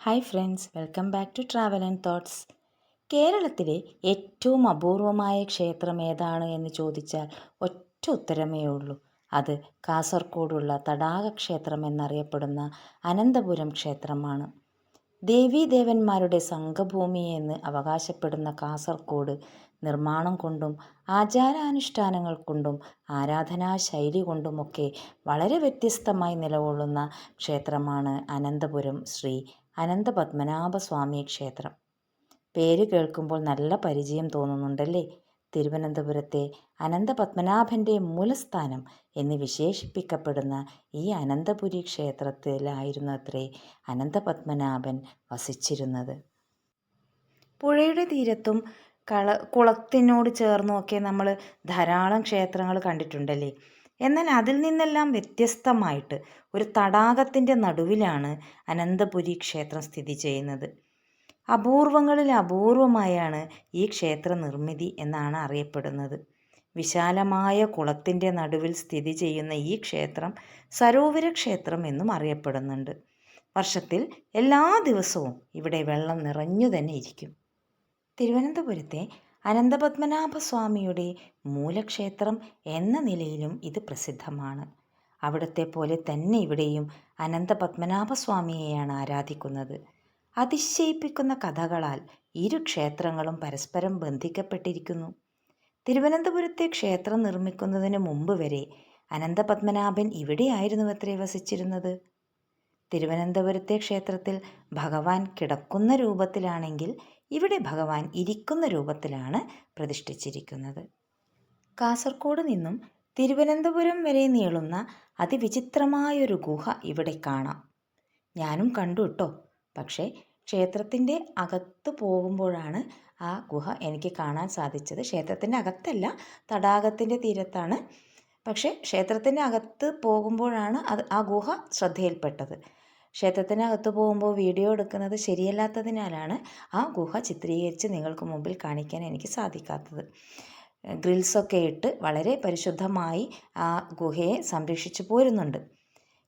Hi friends welcome back to travel and thoughts കേരളത്തിലെ ഏറ്റവും അപൂർവമായ ക്ഷേത്രം ഏതാണ് എന്ന് ചോദിച്ചാൽ ഒറ്റ ഉത്തരമേ ഉള്ളൂ. അത് കാസർഗോഡുള്ള തടാക ക്ഷേത്രം എന്നറിയപ്പെടുന്ന അനന്തപുരം ക്ഷേത്രമാണ്. ദേവീദേവന്മാരുടെ സംഘഭൂമി എന്ന് അവകാശപ്പെടുന്ന കാസർഗോഡ് നിർമ്മാണം കൊണ്ടും ആചാരാനുഷ്ഠാനങ്ങൾ കൊണ്ടും ആരാധനാ ശൈലി കൊണ്ടുമൊക്കെ വളരെ വ്യത്യസ്തമായി നിലകൊള്ളുന്ന ക്ഷേത്രമാണ് അനന്തപുരം ശ്രീ അനന്തപത്മനാഭസ്വാമി ക്ഷേത്രം പേര് കേൾക്കുമ്പോൾ നല്ല പരിചയം തോന്നുന്നുണ്ടല്ലേ? തിരുവനന്തപുരത്തെ അനന്തപത്മനാഭന്റെ മൂലസ്ഥാനം എന്ന് വിശേഷിപ്പിക്കപ്പെടുന്ന ഈ അനന്തപുരി ക്ഷേത്രത്തിലായിരുന്നു അത്രേ അനന്തപത്മനാഭൻ വസിച്ചിരുന്നത്. പുഴയുടെ തീരത്തും കള കുളത്തിനോട് ചേർന്നുമൊക്കെ നമ്മൾ ധാരാളം ക്ഷേത്രങ്ങൾ കണ്ടിട്ടുണ്ടല്ലേ? എന്നാൽ അതിൽ നിന്നെല്ലാം വ്യത്യസ്തമായിട്ട് ഒരു തടാകത്തിന്റെ നടുവിലാണ് അനന്തപുരി ക്ഷേത്രം സ്ഥിതി ചെയ്യുന്നത്. അപൂർവങ്ങളിൽ അപൂർവമായാണ് ഈ ക്ഷേത്ര നിർമ്മിതി എന്നാണ് അറിയപ്പെടുന്നത്. വിശാലമായ കുളത്തിന്റെ നടുവിൽ സ്ഥിതി ചെയ്യുന്ന ഈ ക്ഷേത്രം സരോവര ക്ഷേത്രം എന്നും അറിയപ്പെടുന്നുണ്ട്. വർഷത്തിൽ എല്ലാ ദിവസവും ഇവിടെ വെള്ളം നിറഞ്ഞു തന്നെ ഇരിക്കും. തിരുവനന്തപുരത്തെ അനന്തപത്മനാഭസ്വാമിയുടെ മൂലക്ഷേത്രം എന്ന നിലയിലും ഇത് പ്രസിദ്ധമാണ്. അവിടത്തെ പോലെ തന്നെ ഇവിടെയും അനന്തപത്മനാഭസ്വാമിയെയാണ് ആരാധിക്കുന്നത്. അതിശയിപ്പിക്കുന്ന കഥകളാൽ ഇരു ക്ഷേത്രങ്ങളും പരസ്പരം ബന്ധിക്കപ്പെട്ടിരിക്കുന്നു. തിരുവനന്തപുരത്തെ ക്ഷേത്രം നിർമ്മിക്കുന്നതിന് മുമ്പ് വരെ അനന്തപത്മനാഭൻ ഇവിടെയായിരുന്നു അത്രേ വസിച്ചിരുന്നത്. തിരുവനന്തപുരത്തെ ക്ഷേത്രത്തിൽ ഭഗവാൻ കിടക്കുന്ന രൂപത്തിലാണെങ്കിൽ ഇവിടെ ഭഗവാൻ ഇരിക്കുന്ന രൂപത്തിലാണ് പ്രതിഷ്ഠിച്ചിരിക്കുന്നത്. കാസർഗോഡ് നിന്നും തിരുവനന്തപുരം വരെ നീളുന്ന അതിവിചിത്രമായൊരു ഗുഹ ഇവിടെ കാണാം. ഞാനും കണ്ടു കേട്ടോ പക്ഷേ ക്ഷേത്രത്തിന്റെ അകത്ത് പോകുമ്പോഴാണ് ആ ഗുഹ എനിക്ക് കാണാൻ സാധിച്ചത്. ക്ഷേത്രത്തിന്റെ അകത്തല്ല തടാകത്തിന്റെ തീരത്താണ്. പക്ഷേ ക്ഷേത്രത്തിന്റെ അകത്ത് പോകുമ്പോഴാണ് അത് ആ ഗുഹ ശ്രദ്ധയിൽപ്പെട്ടത്. ക്ഷേത്രത്തിനകത്ത് പോകുമ്പോൾ വീഡിയോ എടുക്കുന്നത് ശരിയല്ലാത്തതിനാലാണ് ആ ഗുഹ ചിത്രീകരിച്ച് നിങ്ങൾക്ക് മുമ്പിൽ കാണിക്കാൻ എനിക്ക് സാധിക്കാത്തത്. ഗ്രിൽസൊക്കെ ഇട്ട് വളരെ പരിശുദ്ധമായി ആ ഗുഹയെ സംരക്ഷിച്ചു പോരുന്നുണ്ട്.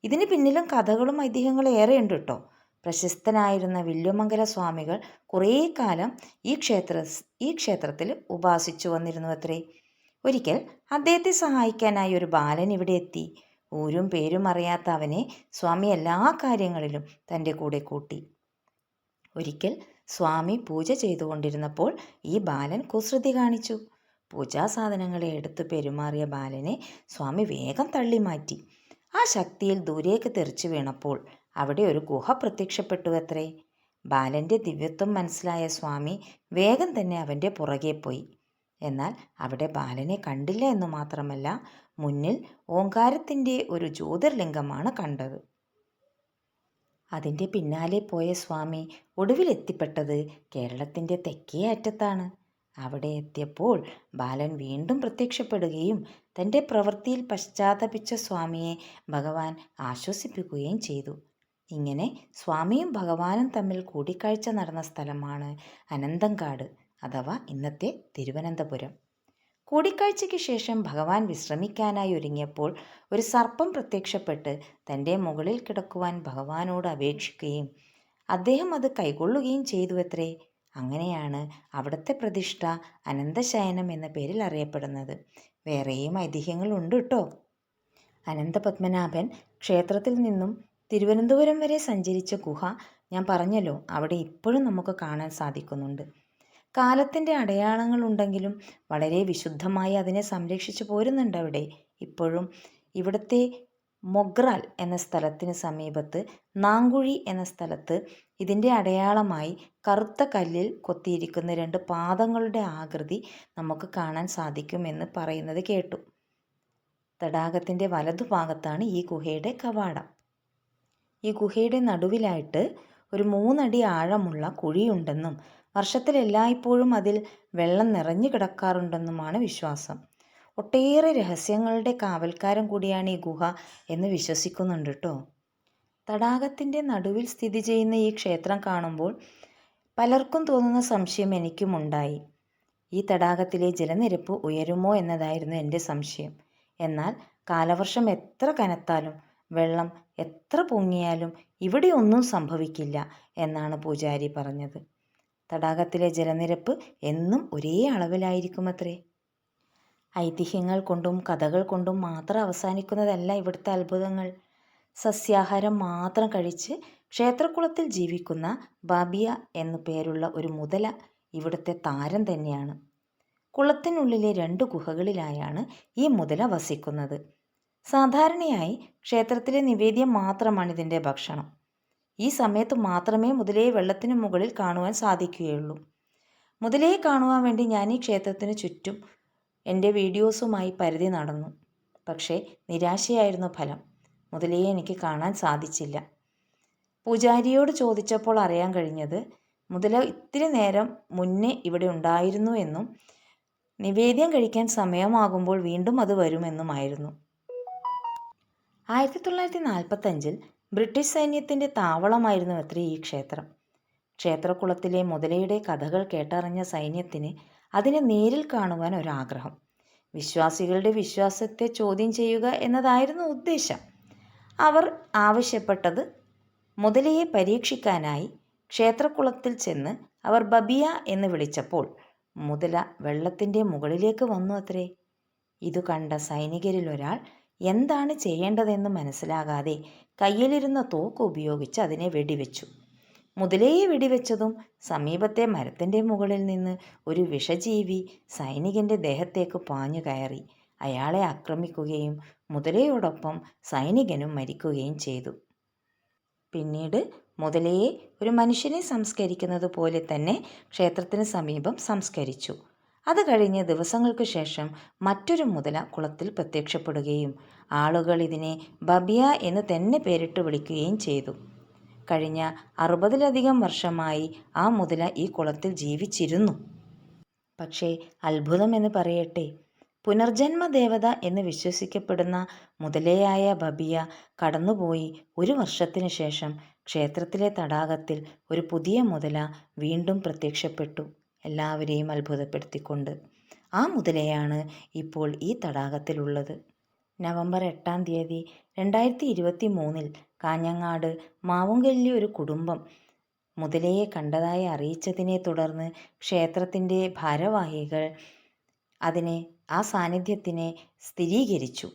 ഇതിന് പിന്നിലും കഥകളും ഐതിഹ്യങ്ങളും ഏറെയുണ്ട് കേട്ടോ. പ്രശസ്തനായിരുന്ന വില്ലുമംഗല സ്വാമികൾ കുറേ കാലം ഈ ക്ഷേത്ര ഈ ക്ഷേത്രത്തിൽ ഉപാസിച്ചു വന്നിരുന്നു അത്രേ. ഒരിക്കൽ അദ്ദേഹത്തെ സഹായിക്കാനായി ഒരു ബാലൻ ഇവിടെ എത്തി. ഊരും പേരും അറിയാത്ത അവനെ സ്വാമി എല്ലാ കാര്യങ്ങളിലും തന്റെ കൂടെ കൂട്ടി. ഒരിക്കൽ സ്വാമി പൂജ ചെയ്തുകൊണ്ടിരുന്നപ്പോൾ ഈ ബാലൻ കുസൃതി കാണിച്ചു. പൂജാ സാധനങ്ങളെ എടുത്ത് പെരുമാറിയ ബാലനെ സ്വാമി വേഗം തള്ളി മാറ്റി. ആ ശക്തിയിൽ ദൂരേക്ക് തെറിച്ചു വീണപ്പോൾ അവിടെ ഒരു ഗുഹ പ്രത്യക്ഷപ്പെട്ടു അത്രേ ബാലന്റെ ദിവ്യത്വം മനസ്സിലായ സ്വാമി വേഗം തന്നെ അവന്റെ പുറകെ പോയി. എന്നാൽ അവിടെ ബാലനെ കണ്ടില്ല എന്ന് മാത്രമല്ല മുന്നിൽ ഓങ്കാരത്തിന്റെ ഒരു ജ്യോതിർലിംഗമാണ് കണ്ടത്. അതിന്റെ പിന്നാലെ പോയ സ്വാമി ഒടുവിലെത്തിപ്പെട്ടത് കേരളത്തിന്റെ തെക്കേ അറ്റത്താണ്. അവിടെ എത്തിയപ്പോൾ ബാലൻ വീണ്ടും പ്രത്യക്ഷപ്പെടുകയും തന്റെ പ്രവൃത്തിയിൽ പശ്ചാത്തപിച്ച സ്വാമിയെ ഭഗവാൻ ആശ്വസിപ്പിക്കുകയും ചെയ്തു. ഇങ്ങനെ സ്വാമിയും ഭഗവാനും തമ്മിൽ കൂടിക്കാഴ്ച നടന്ന സ്ഥലമാണ് അനന്തങ്കാട് അഥവാ ഇന്നത്തെ തിരുവനന്തപുരം. കൂടിക്കാഴ്ചയ്ക്ക് ശേഷം ഭഗവാൻ വിശ്രമിക്കാനായി ഒരുങ്ങിയപ്പോൾ ഒരു സർപ്പം പ്രത്യക്ഷപ്പെട്ട് തന്റെ മുകളിൽ കിടക്കുവാൻ ഭഗവാനോട് അപേക്ഷിക്കുകയും അദ്ദേഹം അത് കൈകൊള്ളുകയും ചെയ്തു അത്രേ അങ്ങനെയാണ് അവിടുത്തെ പ്രതിഷ്ഠ അനന്തശയനം എന്ന പേരിൽ അറിയപ്പെടുന്നത്. വേറെയും ഐതിഹ്യങ്ങളുണ്ട് കേട്ടോ അനന്തപത്മനാഭൻ ക്ഷേത്രത്തിൽ നിന്നും തിരുവനന്തപുരം വരെ സഞ്ചരിച്ച ഗുഹ ഞാൻ പറഞ്ഞല്ലോ അവിടെ ഇപ്പോഴും നമുക്ക് കാണാൻ സാധിക്കുന്നുണ്ട്. കാലത്തിന്റെ അടയാളങ്ങളുണ്ടെങ്കിലും വളരെ വിശുദ്ധമായി അതിനെ സംരക്ഷിച്ചു പോരുന്നുണ്ട് അവിടെ. ഇപ്പോഴും ഇവിടുത്തെ മൊഗ്രാൽ എന്ന സ്ഥലത്തിന് സമീപത്ത് നാങ്കുഴി എന്ന സ്ഥലത്ത് ഇതിന്റെ അടയാളമായി കറുത്ത കല്ലിൽ കൊത്തിയിരിക്കുന്ന രണ്ട് പാദങ്ങളുടെ ആകൃതി നമുക്ക് കാണാൻ സാധിക്കുമെന്ന് പറയുന്നത് കേട്ടു. തടാകത്തിന്റെ വലതുഭാഗത്താണ് ഈ ഗുഹയുടെ കവാടം. ഈ ഗുഹയുടെ നടുവിലായിട്ട് ഒരു മൂന്നടി ആഴമുള്ള കുഴിയുണ്ടെന്നും വർഷത്തിൽ എല്ലായ്പ്പോഴും അതിൽ വെള്ളം നിറഞ്ഞു കിടക്കാറുണ്ടെന്നുമാണ് വിശ്വാസം. ഒട്ടേറെ രഹസ്യങ്ങളുടെ കാവൽക്കാരൻ കൂടിയാണ് ഈ ഗുഹ എന്ന് വിശ്വസിക്കുന്നുണ്ട് കേട്ടോ തടാകത്തിന്റെ നടുവിൽ സ്ഥിതി ചെയ്യുന്ന ഈ ക്ഷേത്രം കാണുമ്പോൾ പലർക്കും തോന്നുന്ന സംശയം എനിക്കും ഉണ്ടായി ഈ തടാകത്തിലെ ജലനിരപ്പ് ഉയരുമോ എന്നതായിരുന്നു എന്റെ സംശയം. എന്നാൽ കാലവർഷം എത്ര കനത്താലും വെള്ളം എത്ര പൊങ്ങിയാലും ഇവിടെ ഒന്നും സംഭവിക്കില്ല എന്നാണ് പൂജാരി പറഞ്ഞത്. തടാകത്തിലെ ജലനിരപ്പ് എന്നും ഒരേ അളവിലായിരിക്കുമത്രേ. ഐതിഹ്യങ്ങൾ കൊണ്ടും കഥകൾ കൊണ്ടും മാത്രം അവസാനിക്കുന്നതല്ല ഇവിടുത്തെ അത്ഭുതങ്ങൾ. സസ്യാഹാരം മാത്രം കഴിച്ച് ക്ഷേത്രക്കുളത്തിൽ ജീവിക്കുന്ന ബാബിയ എന്നു പേരുള്ള ഒരു മുതല ഇവിടുത്തെ താരം തന്നെയാണ്. കുളത്തിനുള്ളിലെ രണ്ട് ഗുഹകളിലായാണ് ഈ മുതല വസിക്കുന്നത്. സാധാരണയായി ക്ഷേത്രത്തിലെ നിവേദ്യം മാത്രമാണ് ഇതിന്റെ ഭക്ഷണം. ഈ സമയത്ത് മാത്രമേ മുതലയെ വെള്ളത്തിന് മുകളിൽ കാണുവാൻ സാധിക്കുകയുള്ളൂ. മുതലയെ കാണുവാൻ വേണ്ടി ഞാൻ ഈ ക്ഷേത്രത്തിന് ചുറ്റും എന്റെ വീഡിയോസുമായി പരിധി നടന്നു. പക്ഷേ നിരാശയായിരുന്നു ഫലം. മുതലയെ എനിക്ക് കാണാൻ സാധിച്ചില്ല. പൂജാരിയോട് ചോദിച്ചപ്പോൾ അറിയാൻ കഴിഞ്ഞത് മുതല ഇത്തിരി നേരം മുന്നേ ഇവിടെ ഉണ്ടായിരുന്നു എന്നും നിവേദ്യം കഴിക്കാൻ സമയമാകുമ്പോൾ വീണ്ടും അത് വരുമെന്നുമായിരുന്നു. ആയിരത്തി തൊള്ളായിരത്തി നാൽപ്പത്തഞ്ചിൽ ബ്രിട്ടീഷ് സൈന്യത്തിന്റെ താവളമായിരുന്നു അത്രേ ഈ ക്ഷേത്രം. ക്ഷേത്രക്കുളത്തിലെ മുതലയുടെ കഥകൾ കേട്ടറിഞ്ഞ സൈന്യത്തിന് അതിനെ നേരിൽ കാണുവാൻ ഒരാഗ്രഹം. വിശ്വാസികളുടെ വിശ്വാസത്തെ ചോദ്യം ചെയ്യുക എന്നതായിരുന്നു ഉദ്ദേശം. അവർ ആവശ്യപ്പെട്ടത് മുതലയെ പരീക്ഷിക്കാനായി ക്ഷേത്രക്കുളത്തിൽ ചെന്ന് അവർ ബബിയ എന്ന് വിളിച്ചപ്പോൾ മുതല വെള്ളത്തിന്റെ മുകളിലേക്ക് വന്നു അത്രേ. ഇതു കണ്ട സൈനികരിൽ ഒരാൾ എന്താണ് ചെയ്യേണ്ടതെന്ന് മനസ്സിലാകാതെ കയ്യിലിരുന്ന തോക്ക് ഉപയോഗിച്ച് അതിനെ വെടിവെച്ചു. മുതലയെ വെടിവെച്ചതും സമീപത്തെ മരത്തിന്റെ മുകളിൽ നിന്ന് ഒരു വിഷജീവി സൈനികന്റെ ദേഹത്തേക്ക് പാഞ്ഞു കയറി. അയാളെ ആക്രമിക്കുകയും മുതലയോടൊപ്പം സൈനികനും മരിക്കുകയും ചെയ്തു. പിന്നീട് മുതലയെ ഒരു മനുഷ്യനെ സംസ്കരിക്കുന്നത് പോലെ തന്നെ ക്ഷേത്രത്തിന് സമീപം സംസ്കരിച്ചു. അത് കഴിഞ്ഞ് ദിവസങ്ങൾക്ക് ശേഷം മറ്റൊരു മുതല കുളത്തിൽ പ്രത്യക്ഷപ്പെടുകയും ആളുകൾ ഇതിനെ ബബിയ എന്ന് തന്നെ പേരിട്ട് വിളിക്കുകയും ചെയ്തു. കഴിഞ്ഞ അറുപതിലധികം വർഷമായി ആ മുതല ഈ കുളത്തിൽ ജീവിച്ചിരുന്നു. പക്ഷേ അത്ഭുതം എന്ന് പറയട്ടെ പുനർജന്മ ദേവത എന്ന് വിശ്വസിക്കപ്പെടുന്ന മുതലയായ ബബിയ കടന്നുപോയി ഒരു വർഷത്തിനു ശേഷം ക്ഷേത്രത്തിലെ തടാകത്തിൽ ഒരു പുതിയ മുതല വീണ്ടും പ്രത്യക്ഷപ്പെട്ടു. എല്ലാവരെയും അത്ഭുതപ്പെടുത്തിക്കൊണ്ട് ആ മുതലയാണ് ഇപ്പോൾ ഈ തടാകത്തിലുള്ളത്. നവംബർ എട്ടാം തീയതി രണ്ടായിരത്തി ഇരുപത്തി മൂന്നിൽ കാഞ്ഞങ്ങാട് മാവുങ്കല്ലി ഒരു കുടുംബം മുതലയെ കണ്ടതായി അറിയിച്ചതിനെ തുടർന്ന് ക്ഷേത്രത്തിന്റെ ഭാരവാഹികൾ അതിനെ ആ സാന്നിധ്യത്തിനെ സ്ഥിരീകരിച്ചു.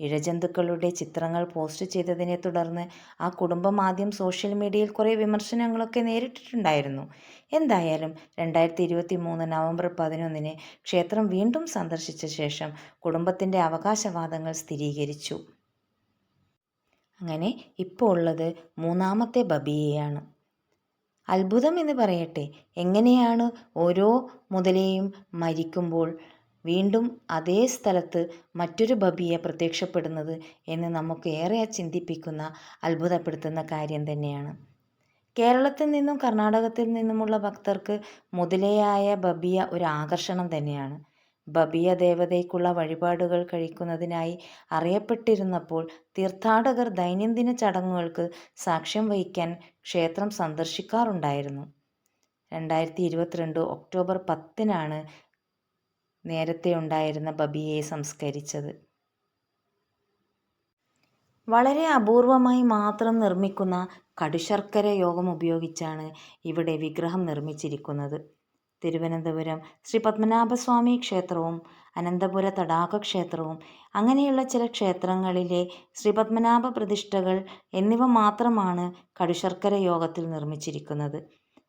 ഇഴജന്തുക്കളുടെ ചിത്രങ്ങൾ പോസ്റ്റ് ചെയ്തതിനെ തുടർന്ന് ആ കുടുംബം ആദ്യം സോഷ്യൽ മീഡിയയിൽ കുറേ വിമർശനങ്ങളൊക്കെ നേരിട്ടിട്ടുണ്ടായിരുന്നു. എന്തായാലും രണ്ടായിരത്തി ഇരുപത്തി മൂന്ന് നവംബർ പതിനൊന്നിന് ക്ഷേത്രം വീണ്ടും സന്ദർശിച്ച ശേഷം കുടുംബത്തിന്റെ അവകാശവാദങ്ങൾ സ്ഥിരീകരിച്ചു. അങ്ങനെ ഇപ്പോൾ ഉള്ളത് മൂന്നാമത്തെ ബബിയെയാണ്. അത്ഭുതം എന്ന് പറയട്ടെ എങ്ങനെയാണ് ഓരോ മുതലയും മരിക്കുമ്പോൾ വീണ്ടും അതേ സ്ഥലത്ത് മറ്റൊരു ബബിയെ പ്രത്യക്ഷപ്പെടുന്നത് എന്ന് നമുക്ക് ഏറെ ചിന്തിപ്പിക്കുന്ന അത്ഭുതപ്പെടുത്തുന്ന കാര്യം തന്നെയാണ്. കേരളത്തിൽ നിന്നും കർണാടകത്തിൽ നിന്നുമുള്ള ഭക്തർക്ക് മുതലയായ ബബിയ ഒരു ആകർഷണം തന്നെയാണ്. ബബിയ ദേവതയ്ക്കുള്ള വഴിപാടുകൾ കഴിക്കുന്നതിനായി അറിയപ്പെട്ടിരുന്നപ്പോൾ തീർത്ഥാടകർ ദൈനംദിന ചടങ്ങുകൾക്ക് സാക്ഷ്യം വഹിക്കാൻ ക്ഷേത്രം സന്ദർശിക്കാറുണ്ടായിരുന്നു. രണ്ടായിരത്തി ഇരുപത്തിരണ്ട് ഒക്ടോബർ പത്തിനാണ് നേരത്തെ ഉണ്ടായിരുന്ന ബബിയെ സംസ്കരിച്ചത്. വളരെ അപൂർവമായി മാത്രം നിർമ്മിക്കുന്ന കടുശർക്കര യോഗം ഉപയോഗിച്ചാണ് ഇവിടെ വിഗ്രഹം നിർമ്മിച്ചിരിക്കുന്നത്. തിരുവനന്തപുരം ശ്രീ പത്മനാഭസ്വാമി ക്ഷേത്രവും അനന്തപുര തടാക ക്ഷേത്രവും അങ്ങനെയുള്ള ചില ക്ഷേത്രങ്ങളിലെ ശ്രീ പത്മനാഭ പ്രതിഷ്ഠകൾ എന്നിവ മാത്രമാണ് കടുശർക്കര യോഗത്തിൽ നിർമ്മിച്ചിരിക്കുന്നത്.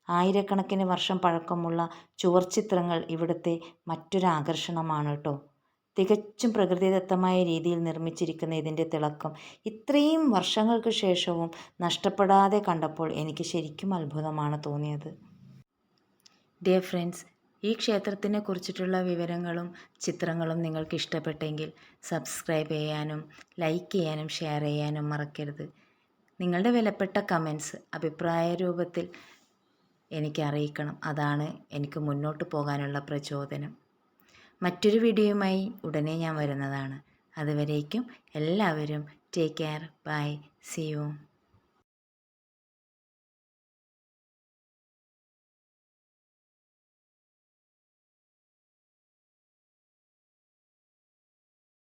ആയിരക്കണക്കിന് വർഷം പഴക്കമുള്ള ചുവർച്ചിത്രങ്ങൾ ഇവിടുത്തെ മറ്റൊരു ആകർഷണമാണ് കേട്ടോ തികച്ചും പ്രകൃതിദത്തമായ രീതിയിൽ നിർമ്മിച്ചിരിക്കുന്ന ഇതിന്റെ തിളക്കം ഇത്രയും വർഷങ്ങൾക്ക് ശേഷവും നഷ്ടപ്പെടാതെ കണ്ടപ്പോൾ എനിക്ക് ശരിക്കും അത്ഭുതമാണ് തോന്നിയത്. ഡിയർ ഫ്രണ്ട്സ് ഈ ക്ഷേത്രത്തിനെ കുറിച്ചിട്ടുള്ള വിവരങ്ങളും ചിത്രങ്ങളും നിങ്ങൾക്ക് ഇഷ്ടപ്പെട്ടെങ്കിൽ സബ്സ്ക്രൈബ് ചെയ്യാനും ലൈക്ക് ചെയ്യാനും ഷെയർ ചെയ്യാനും മറക്കരുത്. നിങ്ങളുടെ വിലപ്പെട്ട കമൻസ് അഭിപ്രായ രൂപത്തിൽ എനിക്ക് അറിയിക്കണം അതാണ് എനിക്ക് മുന്നോട്ട് പോകാനുള്ള പ്രചോദനം. മറ്റൊരു വീഡിയോയുമായി ഉടനെ ഞാൻ വരുന്നതാണ്. അതുവരേക്കും എല്ലാവരും take care bye see you